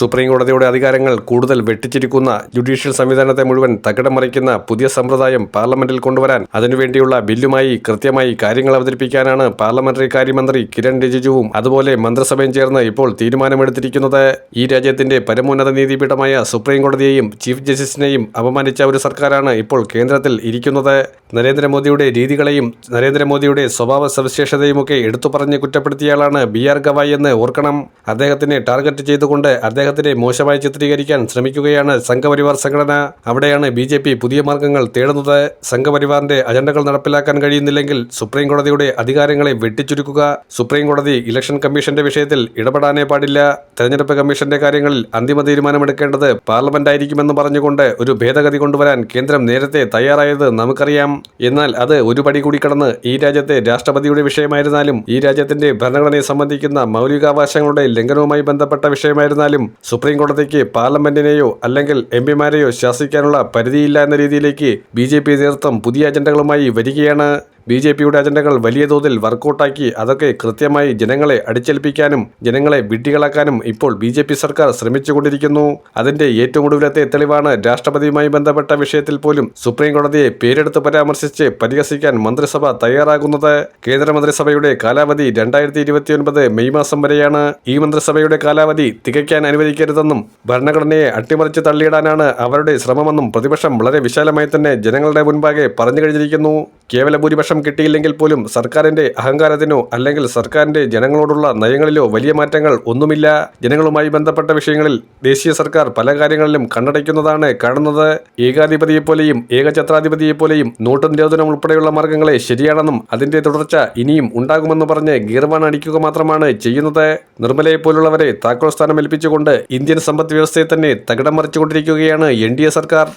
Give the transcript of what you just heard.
Supreme കോടതിയുടെ അധികാരങ്ങൾ കൂടുതൽ വെട്ടിച്ചിരിക്കുന്ന ജുഡീഷ്യൽ സംവിധാനത്തെ മുഴുവൻ തകിടം മറിക്കുന്ന പുതിയ സമ്പ്രദായം പാർലമെന്റിൽ കൊണ്ടുവരാൻ അതിനുവേണ്ടിയുള്ള ബില്ലുമായി കൃത്യമായി കാര്യങ്ങൾ അവതരിപ്പിക്കാനാണ് പാർലമെന്ററി കാര്യമന്ത്രി കിരൺ റിജിജുവും അതുപോലെ മന്ത്രിസഭയും ചേർന്ന് ഇപ്പോൾ തീരുമാനമെടുത്തിരിക്കുന്നത്. ഈ രാജ്യത്തിന്റെ പരമോന്നത നീതിപീഠമായ സുപ്രീം കോടതിയെയും ചീഫ് ജസ്റ്റിസിനെയും അപമാനിച്ച ഒരു സർക്കാരാണ് ഇപ്പോൾ കേന്ദ്രത്തിൽ ഇരിക്കുന്നത്. നരേന്ദ്രമോദിയുടെ രീതികളെയും നരേന്ദ്രമോദിയുടെ സ്വഭാവ സവിശേഷതയുമൊക്കെ എടുത്തു പറഞ്ഞ് കുറ്റപ്പെടുത്തിയയാളാണ് ബി ആർ ഗവായ് എന്ന് ഓർക്കണം. അദ്ദേഹത്തിനെ ടാർഗറ്റ് ചെയ്തുകൊണ്ട് അദ്ദേഹത്തിനെ മോശമായി ചിത്രീകരിക്കാൻ ശ്രമിക്കുകയാണ് സംഘപരിവാർ സംഘടന. അവിടെയാണ് ബി പുതിയ മാർഗങ്ങൾ തേടുന്നത്. സംഘപരിവാറിന്റെ അജണ്ടകൾ നടപ്പിലാക്കാൻ കഴിയുന്നില്ലെങ്കിൽ സുപ്രീം കോടതിയുടെ അധികാരങ്ങളെ വെട്ടിച്ചുരുക്കുക. സുപ്രീം കോടതി ഇലക്ഷൻ കമ്മീഷന്റെ വിഷയത്തിൽ ഇടപെടാനേ പാടില്ല. തെരഞ്ഞെടുപ്പ് കമ്മീഷന്റെ കാര്യങ്ങളിൽ അന്തിമ തീരുമാനമെടുക്കേണ്ടത് പാർലമെന്റ് ആയിരിക്കുമെന്ന് പറഞ്ഞുകൊണ്ട് ഒരു ഭേദഗതി കൊണ്ടുവരാൻ കേന്ദ്രം നേരത്തെ തയ്യാറായത് നമുക്കറിയാം. എന്നാൽ അത് ഒരു പടി കൂടി കടന്ന് ഈ രാജ്യത്തെ രാഷ്ട്രപതിയുടെ വിഷയമായിരുന്നാലും ഈ രാജ്യത്തിന്റെ ഭരണഘടനയെ സംബന്ധിക്കുന്ന മൗലികാവകാശങ്ങളുടെ ലംഘനവുമായി ബന്ധപ്പെട്ട വിഷയമായിരുന്നാലും സുപ്രീം കോടതിക്ക് പാർലമെന്റിനെയോ അല്ലെങ്കിൽ എം പിമാരെയോ ശാസിക്കാനുള്ള പരിധിയില്ല എന്ന രീതിയിലേക്ക് ബി നേതൃത്വം പുതിയ അജണ്ടകളുമായി വരികയാണ്. ബി ജെ പിയുടെ അജണ്ടകൾ വലിയ തോതിൽ വർക്കൗട്ടാക്കി അതൊക്കെ കൃത്യമായി ജനങ്ങളെ അടിച്ചേൽപ്പിക്കാനും ജനങ്ങളെ വിഡ്ഢികളാക്കാനും ഇപ്പോൾ ബി ജെ പി സർക്കാർ ശ്രമിച്ചുകൊണ്ടിരിക്കുന്നു. അതിന്റെ ഏറ്റവും ഒടുവിലത്തെ തെളിവാണ് രാഷ്ട്രപതിയുമായി ബന്ധപ്പെട്ട വിഷയത്തിൽ പോലും സുപ്രീം കോടതിയെ പേരെടുത്ത് പരാമർശിച്ച് പരിഹസിക്കാൻ മന്ത്രിസഭ തയ്യാറാകുന്നത്. കേന്ദ്രമന്ത്രിസഭയുടെ കാലാവധി രണ്ടായിരത്തി ഇരുപത്തിയൊൻപത് മെയ് മാസം വരെയാണ്. ഈ മന്ത്രിസഭയുടെ കാലാവധി തികയ്ക്കാൻ അനുവദിക്കരുതെന്നും ഭരണഘടനയെ അട്ടിമറിച്ച് തള്ളിയിടാനാണ് അവരുടെ ശ്രമമെന്നും പ്രതിപക്ഷം വളരെ വിശാലമായി തന്നെ ജനങ്ങളുടെ മുൻപാകെ പറഞ്ഞു കഴിഞ്ഞിരിക്കുന്നു. കേവല ഭൂരിപക്ഷം കിട്ടിയില്ലെങ്കിൽ പോലും സർക്കാരിന്റെ അഹങ്കാരത്തിനോ അല്ലെങ്കിൽ സർക്കാരിന്റെ ജനങ്ങളോടുള്ള നയങ്ങളിലോ വലിയ മാറ്റങ്ങൾ ഒന്നുമില്ല. ജനങ്ങളുമായി ബന്ധപ്പെട്ട വിഷയങ്ങളിൽ ദേശീയ സർക്കാർ പല കാര്യങ്ങളിലും കണ്ണടയ്ക്കുന്നതാണ് കാണുന്നത്. ഏകാധിപതിയെപ്പോലെയും ഏകഛത്രാധിപതിയെപ്പോലെയും നോട്ട് നിരോധനം ഉൾപ്പെടെയുള്ള മാർഗങ്ങളെ ശരിയാണെന്നും അതിന്റെ തുടർച്ച ഇനിയും ഉണ്ടാകുമെന്ന് പറഞ്ഞ് ഗീർവാൻ അടിക്കുക മാത്രമാണ് ചെയ്യുന്നത്. നിർമ്മലയെ പോലുള്ളവരെ താക്കോൽ സ്ഥാനം ഏൽപ്പിച്ചുകൊണ്ട് ഇന്ത്യൻ സമ്പദ് വ്യവസ്ഥയെ തന്നെ തകിടം മറിച്ചുകൊണ്ടിരിക്കുകയാണ് എൻ ഡി എ സർക്കാർ.